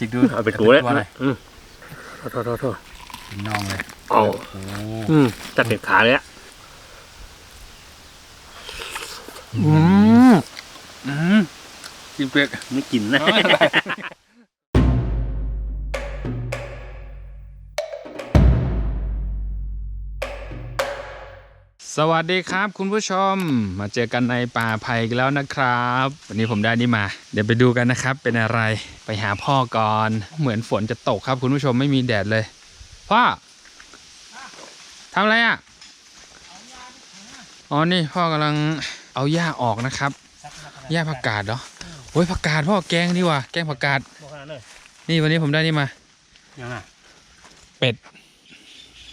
ฉีกดูเอาไปถูเลยตัวหน่อยอืมโทษโทษโทษโทษเป็นน่องเลยเอาโอ้อืมตัดเป็ดขาเลยอะอืมอืมกินเป็ดไม่กินนะ วัสดีครับคุณผู้ชมมาเจอกันในป่าไผ่กันแล้วนะครับ วันนี้ผมได้นี่มา เดี๋ยวไปดูกันนะครับ เป็นอะไรไปหาพ่อก่อน เหมือนฝนจะตกครับ คุณผู้ชมไม่มีแดดเลย พ่อทำอะไรอะอ๋อนี่พ่อกำลังเอาหญ้าออกนะครับหญ้าผักกาดเหรอโอ้ยผักกาดพ่อแกงดีกว่าแกงผักกาดบอกขนาดเลยนี่วันนี้ผมได้นี่มายังไงเป็ด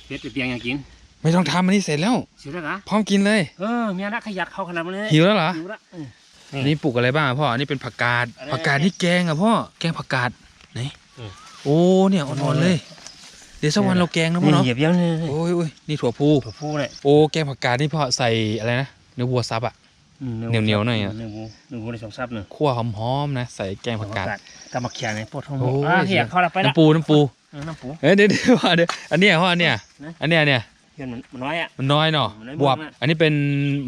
เป็ดไปเปียงยังกิน ไม่ต้องทำอันนี้เสร็จแล้ว เสียแล้วกะพร้อมกินเลย เออเมียนักขยักเข้าขนาดนั้นเลยหิวแล้วเหรอหิวละเออ อันนี้ปลูกอะไรบ้างอะพ่ออันนี้เป็นผักกาด อะไรผักกาดนี่แกงอะพ่อ แกงผักกาดไหนอืมโอ้เนี่ยอ่อนๆเลย เดี๋ยวสักวันเราแกงนะพ่อนี่เนาะ เหยียบเยังเลยโอ้ยโอ้ยนี่ถั่วพู ถั่วพูเลยโอ้แกงผักกาดนี่พ่อใส่อะไรนะเนื้อวัวซับอะอืมเหนียวๆหน่อยอะ เนื้อหมูเนื้อหมูในสองซับหนึ่งคั่วหอมๆนะใส่แกงผักกาดกำมักเขียงไงปวดท้องโอ้ย อะเหียเข้าละไปละน้ำปูน้ำปู เออน้ำปู เอ้ยเดี๋ยวเดี๋ยวพ่อเดี๋ยวอันเนี้ยพ่ออันเนี้ยนะ อันเนี้ยเนี่ย เพื่อนมันมันน้อยอะ มันน้อยเนาะมันน้อยบวบ มากนะอันนี้เป็น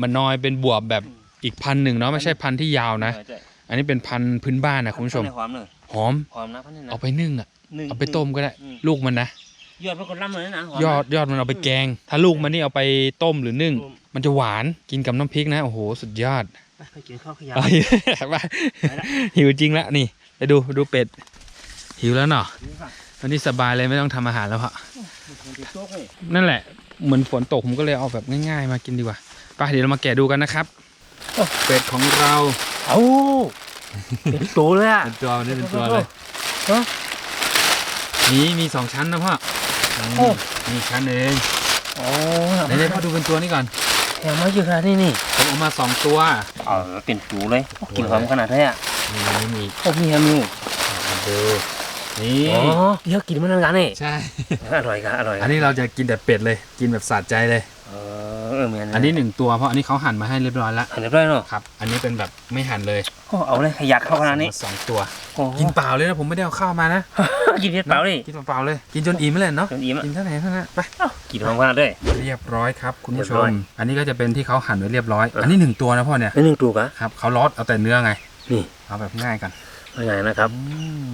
มันน้อยเป็นบวบแบบอีกพันธุ์หนึ่งเนาะไม่ใช่พันธุ์ที่ยาวนะใช่ใช่อันนี้เป็นพันธุ์พื้นบ้านนะคุณผู้ชม พันในความเลยหอมความนะพันนี่นะเอาไปนึ่งอะหนึ่งเอาไปต้มก็ได้ อืมลูกมันนะ ยอดมันก็ล่ำเลยนะหมนะ ยอดยอดมันเอาไปแกง ถ้าลูกมันนี่เอาไปต้มหรือนึ่ง ต้ม มันจะหวานกินกับน้ำพริกนะโอ้โหสุดยอดไปไปกินข้าวขยะไปไปไปละ หิวจริงแล้วนี่ ไปดูดูเป็ด หิวแล้วเนาะวันนี้สบายเลยไม่ต้องทำอาหารแล้วพะมันติดโต๊ะเลยนั่นแหละ เหมือนฝนตกผมก็เลยเอาแบบง่าย ๆ มากินดีกว่าไปเดี๋ยวเรามาแกะดูกันนะครับเป็ดของเราเอ้าเป็นโตเลยอะเป็นตัวมันนี่เป็นตัวเลยฮะนี่มีสองชั้นนะพ่อโอ้นี่มีชั้นเองโอ้ไหนๆพ่อดูเป็นตัวนี้ก่อนแถมมาเยอะขนาดนี้นี่ผมเอามาสองตัวเออเป็นตูเลยโอ้กินหอมขนาดนี้อะนี่นี่มีโอ้มีแฮมอยู่มาดู นี่อ๋อเดี๋ยวกินมันนานๆนี่ใช่ อร่อยครับอร่อยคอัรันบนี้เราจะกินแต่เป็ดเลย กินแบบสะใจเลยเออเออเมียอันนี้หนึ่งตัวเพราะอันนี้เขาหั่นมาให้เรียบร้อยแล้วเห็นเรียบร้อยเนาะครับ อันนี้เป็นแบบไม่หั่นเลยโอ้เอาเลยขยักเข้าขนาดนี้มสองตัว โอ้กินเปล่าเลยนะผมไม่ได้เอาข้าวมานะกินเผ็ดเปล่านี่กินเปล่าๆเลย กินจนอิ่มเลยเนาะจนอิ่มอะกินเท่าไหร่เท่านั้นไป กินหอมขนาดด้วย เรียบร้อยครับคุณผู้ชเรียบร้ม อยอันนี้ก็จะเป็นที่เขาหั่นไว้เรียบร้อยเอออัอันนี้หนึ่งตัวนะพ่อเนี่ย นี่หนึ่งตัวกะ ครับเขาลอดเอาแต่เนื้อไง นี่ เอาแบบง่ายกันเอาอย่างนะครับ อืม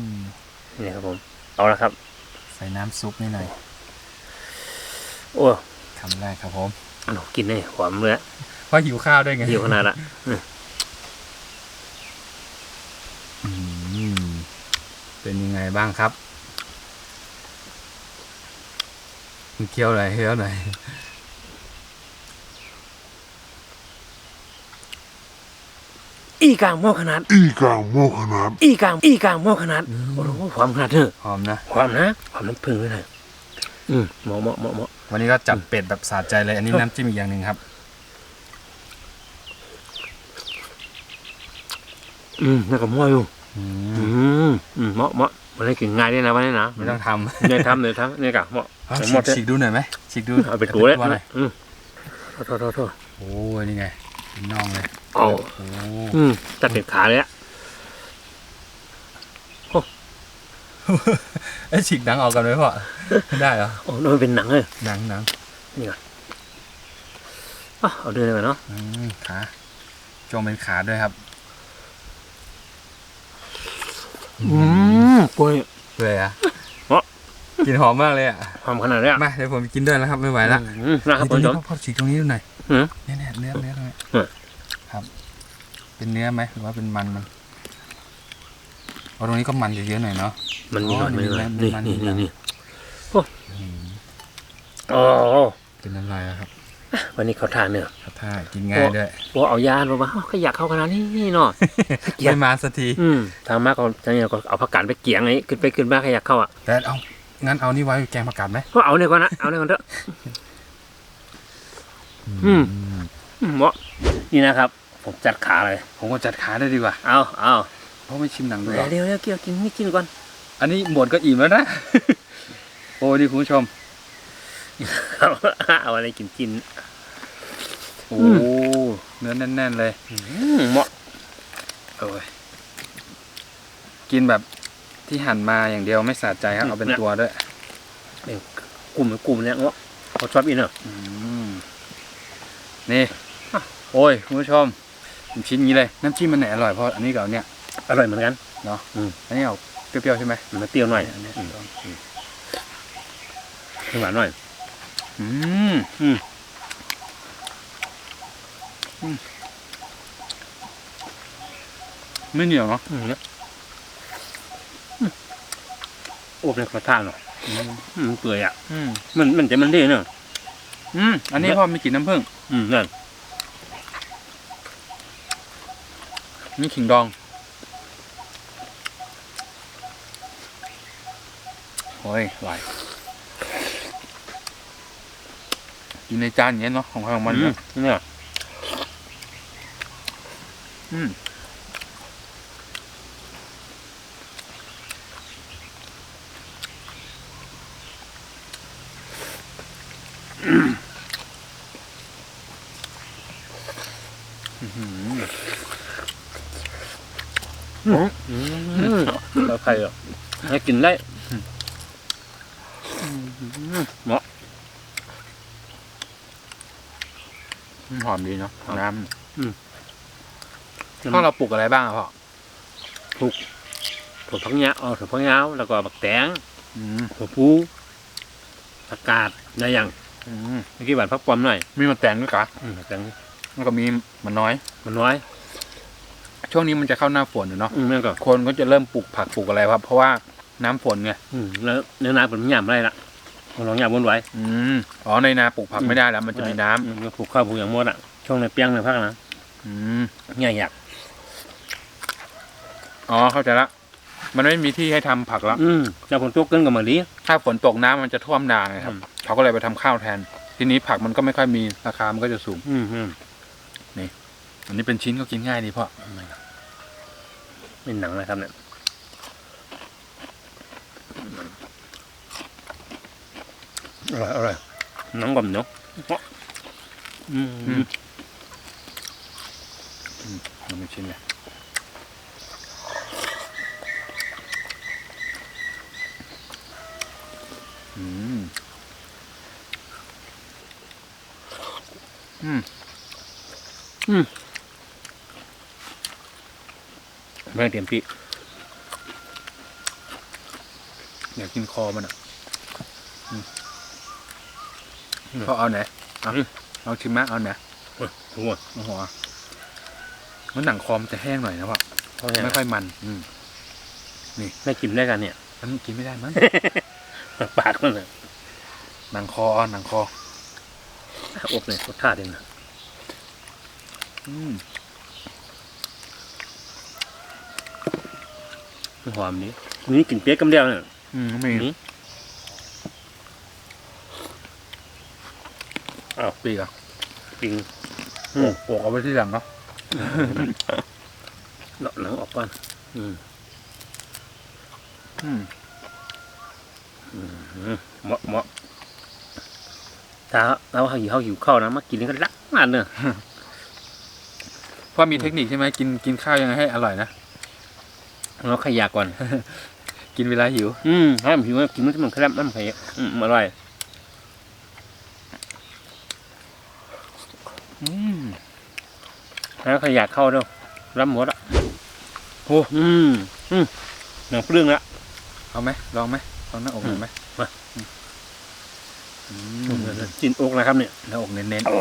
นี่ครับผม เอาละครับ ใส่น้ำซุปนิดหน่อยโอ้คำแรกครับผมอันนี้กินเลยหอมเลยอะเพราะหิวข้าวด้วยไงเดียวขนาดละอืมเป็นยังไงบ้างครับเคี้ยวหน่อยเคี้ยวหน่อย อีกลางหม้อขนาดอีกลางโมขนาด อีกลางอีกลางหม้อขนาดโอ้โหความขนาดเนอะหอมนะความนะความน้ำผึ้งด้วยนะอืมเหมาะเหมาะเหมาะเหมาะวันนี้ก็จับเป็ดแบบสะใจเลย อันนี้น้ำจิ้มอีกอย่างหนึ่งครับ อืมแล้วก็หม้ออยู่อือืมมอืมเหมาะเหมาะวันนี้กินง่ายด้วยนะวันนี้นะไม่ต้องทำเนี่ยทำเนี่ยทำเนี่ยกะเหมาะเอาเหฉีมาะกเถอะฉีกดูหน่อยไหมฉีกดูเอาไปถูเลยอาหน่อยอืมโทษโทษโทษโทษโอ้ยนี่ไงเป็ นน่องเลยเอาโอ้อืมตัดเป็ดขาเลยอะเอ้ยฉีกหนังออกกันไหมพ่อได้เหรอโอ้นั่นมันเป็นหนังเลยหนังหนังอะเอาเดินไปเนาะอืมขาจงเป็นขาด้วยครับอืมกล้วยเลยอะเหมาะกลินหอมมากเลยอะความขนาดเลยอะมาเดี๋ยวผมกินด้วยแล้วครับไม่ไหวละอืมนะครับนี่คุตรณงผู้ชนี้มพ่อพ่อฉีกตรงนี้ดูหน่อยหือ เนี่ยเนี่ยเนื้อ ครับ เป็นเนื้อไหมหรือว่าเป็นมันมันเอาตรงนี้ก็มันเยอะๆหน่อยเนาะมันมีหน่อยอ๋อมันมีหน่อยมีนี่มันนี่มีนี่มันนี่โอ้อืมโอ้เป็นน้ำลายแล้วครับ วันนี้เขาทานเนอะครับท่ากินง่ายด้วยว่าเอายาลงมาเขาก็อยากเข้าขนาดนี้นี่เนาะเกี่ยไม่มาสักทีอืมทางมากก็ทางนี้ก็เอาผักกาดไปเกี่ยงไอ้ขึ้นไปขึ้นมาขยักเข้าอะแต่เอางั้นเอานี่ไว้แกงผักกาดไหมก็เอาเนี่ยก่อนนะเอาเนี่ยก่อนเถอะอืมอืมเหมาะ นี่นะครับ ผมจัดขาเลย ผมก็จัดขาได้ดีกว่า เอาเอาเพราะไม่ชิมหนังด้วยเดี๋ยวเดี๋ยวเกี่ยวกินนี่กินก่อน อันนี้หมดก็อิ่มแล้วนะ โอ้ดีคุณผู้ชมเอาเอาอะไรกินกิน โอ้อืเนื้อแน่นๆเลยอืมเหมาะโอ้ยกินแบบที่หั่นมาอย่างเดียวไม่สะใจครับเอาเป็นตัวด้วยเป็นกลุ่มกลุ่มเนี้ยเงาะเขาชอบอินเนอะอืมนี่อะ โอ้ยคุณผู้ชมเป็นชิ้นนี้เลยน้ำจิ้มมันไหนอร่อยเพราะอันนี้กับอันเนี้ยอร่อยเหมือนกันเนาะอืมอันนี้เอาเปรี้ยวๆใช่ไหมมันเปรี้ยวหน่อยอันนี้อืมหวานหน่อย อืมอืมไม่เหนียวเนาะอืมเนี่ยอืมอบในกระทะหน่อยอืมอืมมันเปื่อยอะ อืมมันมันจะมันเด้เนอะอืมอันนี้พ่อมีกลิ่นน้ำผึ้งอืมนั่น นี่ขิงดองโอ้ยไหวอยู่ในจานอย่างเงี้ยเนาะของใครของมันอืเนี่ยมเนี่ยอืมอื้อหือ อืมแล้วใครอะ ให้กินได้เหมาะหอมดีเนาะหอมน้อืมำพ่อเราปลูกอะไรบ้างอะพ่อถั่วพักยาวเอาถั่วพักยาวแล้วก็บักแตงอืมถั่วพูผักกาดอะไรอย่างอืมเมื่อกี้หวานพักปอมหน่อย มีมันแตงด้วยกะอืมผักแตงแล้วก็มีมันน้อย มันน้อย ช่วงนี้มันจะเข้าหน้าฝนอยู่เนาะอืมนั่นก็คนก็จะเริ่มปลูกผักปลูกอะไรครับ เพราะว่า น้ำฝนไงอืมแล้วเนื้อนาเป็นหยามอะไรล่ะมันลองหยามบนไว้อืมอ๋อในนาปลูกผักไม่ได้แล้ว มันจะมีน้ำอืมก็ปลูกข้าวปลูกอย่างหมดอะช่วงในเปียงในภาคนะอืมง่ายอยากอ๋อเข้าใจละมันไม่มีที่ให้ทำผักแล้ว อืมเจ้าผลตกเกินกับมาดีถ้าฝนตกน้ำมันจะท่วมนาไงครับอืมเขาก็เลยไปทำข้าวแทน ทีนี้ผักมันก็ไม่ค่อยมีราคามันก็จะสูง อืมอืมอันนี้เป็นชิ้นก็กินง่ายดีพ่อเป็นหนังนะครับเนี่ย อร่อยอร่อยหนังกลมเนาะอืมอืมมันเป็นชิ้นเลยอืมอืมไม่ได้เตรียมปีอยากกินคอมันอะอืม พ่อเอาไหนเอาเอาชิมมะเอาไหนหัวโอ้โหมันหนังคอมนจะแห้งหน่อยนะพ่อเขาเนี่ยไม่ค่อยมัน อืมไม่กินได้กันเนี่ยมันกินไม่ได้มั้งปากมันเลยหนังคออ่อนหนังคออบเลยรสชาติเองนะอืมหอมนี้นี่กินเปี๊ยกกำเดียวเนี่ยอืมมี อ้าว ปีกอะปิงโอกโอกเอาไว้ที่หลังเนาะเลาะหนังออกก่อนอืมอืมอืมเหมาะเหมาะถ้าเราเขาหิวเขาหิวข้าวนะมากินนี่ก็รักมากเนอะพ่อมีเทคนิคใช่ไหมกินกินข้าวยังไงให้อร่อยนะเราขยะก่อน กินเวลาหิว อืมถ้ามันหิวกินมันมันแคบมันขยะอืมอร่อย อืม แล้วขยะเข้าด้วยรับหมดอะโอ้อืมอืมหนังปลื้งละเอาไหมลองไหมลองหน้าอกหน่อยไหมมาอืมอือืมมจินอกนะครับเนี่ยหน้าอกเน้นโอ้ๆ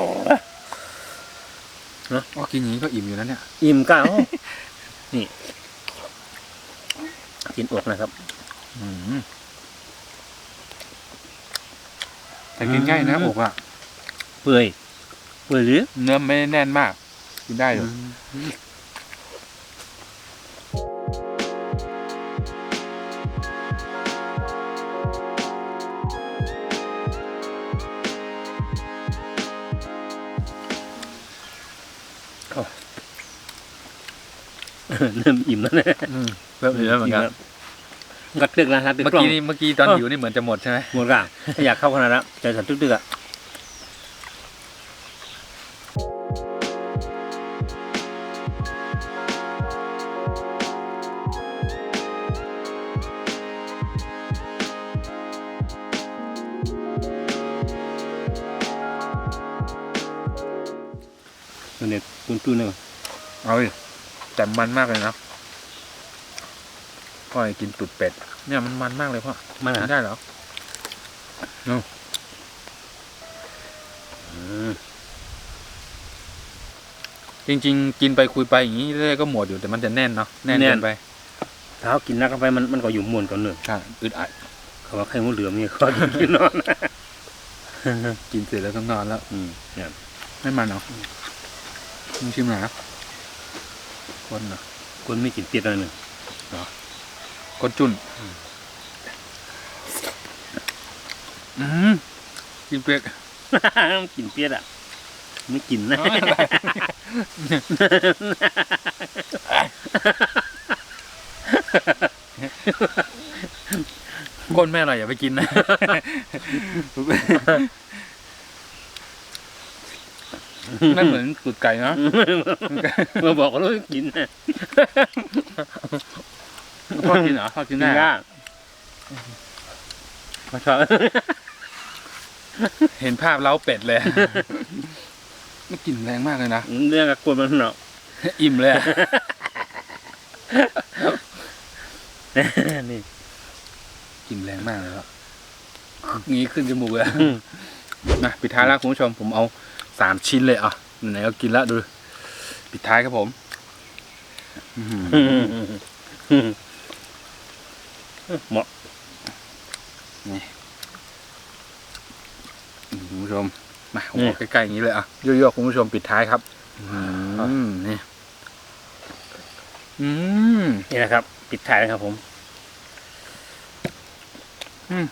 อ๋อกินอย่างนี้ก็อิ่มอยู่นะเนี่ย อิ่มก้าวนี่จินอกนะครับอืมแต่กินง่ายนะอืมอกอะ เปื่อย เปื่อยหรือ เนื้อไม่ได้แน่นมาก กินได้อยู่เริ่มอิ่มแล้วเนี่ยอืมเริ่มอิ่มแล้วเหมือนกันกัดเลือกนะครับเมื่อกี้นี่เมื่อกี้ตอนหิวนี่เหมือนจะหมดใช่ไหมหมดก่ะถ้าอยากเข้าขนาดนั้นใจสั่นตึกๆอะ ตัวเนี้ยตุ้นตุ้นเลยเอาดิแต่มันมากเลยนะพ่ออยากกินตุดเป็ด เนี่ยมันมันมากเลยพ่อมันกิอะนได้เหรออืมจริง ๆ กินไปคุยไปอย่างนี้เรื่อยๆก็หมดอยู่แต่มันจะแน่นเนาะแน่นเกินไปถ้าเขากินนักเข้าไปมันมันก็อยู่มวนก่อนเนอะใช่อึดอัดเขาว่าไข่หมูเหลือมนี่เขากินนอน กินเสร็จแล้วต้องนอนแล้ว อืมเนี่ยไม่มันเหรอ มึงชิมหน่อยนะคนเหรอคนไม่กินเปียกอะไรหนึ่งคนจุ่นอืมกินเปียกกินเปียกอะ ไม่กินนะก้นแม่อร่อยอย่าไปกินนะ นั่นเหมือนตุดไก่นะมาบอกว่าเรากินนะพ่อกินเหรอพ่อกินกินได้ยากมาชอบเห็นภาพเล้าเป็ดเลยไม่กลิ่นแรงมากเลยนะเรื่องกับกวนมันเนาะอิ่มเลยอะนี่กลิ่นแรงมากเลยครับงี้ขึ้นจมูกเลยอืมนะปิดท้ายแล้วคุณผู้ชมผมเอา สามชิ้นเลยอะไหนๆก็กินแล้วดู ปิดท้ายครับผมอื้อหือเหมาะคุณผู้ชมมาผมเอาใกล้ๆอย่างนี้เลยอะยั่วๆคุณผู้ชมปิดท้ายครับอืมนี่อืมนี่นะครับ ปิดท้ายนะครับผมอืม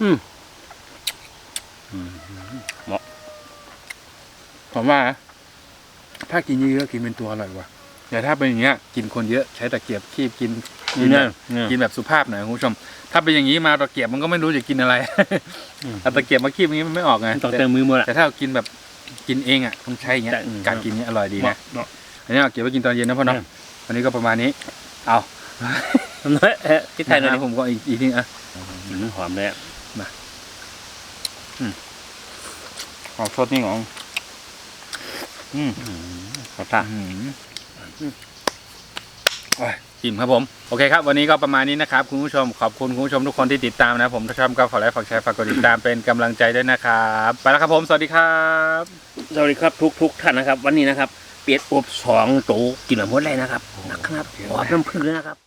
อืม ผมว่านะถ้ากินเยอะๆกินเป็นตัวอร่อยกว่าแต่ถ้าเป็นอย่างเงี้ย กินคนเยอะใช้ตะเกียบคีบกินกินนี่แบนะบเนี่ยกินแบบสุภาพหน่อยคุณผู้ชม ถ้าเป็นอย่างนี้มาตะเกียบมันก็ไม่รู้จะกินอะไรอืมเอาตะเกียบมาคีบอย่างนี้มันไม่ออกไงต้องแต่เติมมือหมดอะแต่ถ้าเรากินแบบกินเองอะต้องใช้อย่างเงี้ยแต่อืมการกินเนี้ยอร่อยดีเหมาะนะเหมาะอันนี้เอาเก็บไว้กินตอนเย็นนะพ่อเนาะอืมวันนี้ก็ประมาณนี้ เอาทำน้อยเอ๊ะพี่ไทยหน่อยนะดิผมก็อีกอีกทีอะอืมหอมเลย อะขอสดนี่ของอืมขอตาอืมโอ้ยอิ่มครับผม โอเคครับ วันนี้ก็ประมาณนี้นะครับ คุณผู้ชมขอบคุณคุณผู้ชมทุกคนที่ติดตามนะ ผมถ้าชอบก็ฝากไลค์ฝากแชร์ฝากกดติดตามเป็นกำลังใจด้วยนะครับ ไปแล้วครับผม สวัสดีครับสวัสดีครับทุกทุกๆท่านนะครับ วันนี้นะครับ เปียดอบสองโตกินแบบหมดเลยนะครับนะครับหอมน้ำผึ้งเลยนะครับ